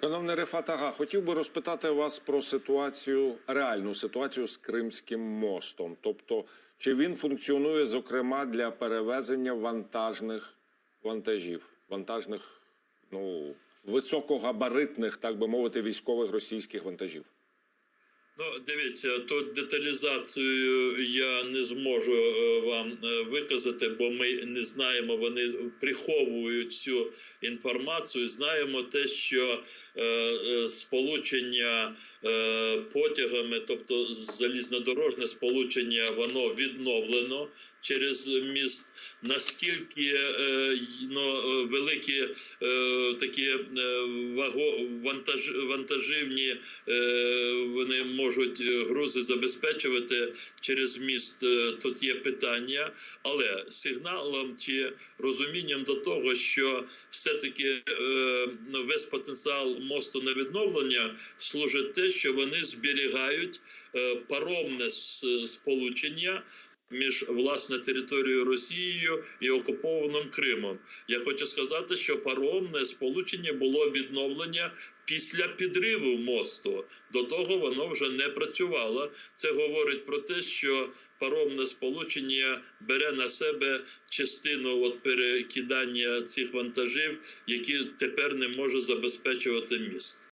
Шановний Рефат Ага, хотів би розпитати вас про ситуацію, реальну ситуацію з Кримським мостом. Тобто, чи він функціонує, зокрема, для перевезення вантажних вантажів, вантажних, ну, високогабаритних, так би мовити, військових російських вантажів? Ну, дивіться, тут деталізацію я не зможу е, вам е, виказати, бо ми не знаємо. Вони приховують цю інформацію. Знаємо те, що е, е, сполучення е, потягами, тобто залізнодорожне сполучення, воно відновлено через міст. Наскільки е, ну, великі е, такі ваго, вантаж, вантаживні е, вони можуть е, грузи забезпечувати через міст. е, Тут є питання, але сигналом чи розумінням до того, що все-таки е, ну, весь потенціал мосту на відновлення служить те, що вони зберігають паромне сполучення. Між власне територією Росією і окупованим Кримом я хочу сказати, що паромне сполучення було відновлення після підриву мосту. До того воно вже не працювало. Це говорить про те, що паромне сполучення бере на себе частину от перекидання цих вантажів, які тепер не може забезпечувати міст.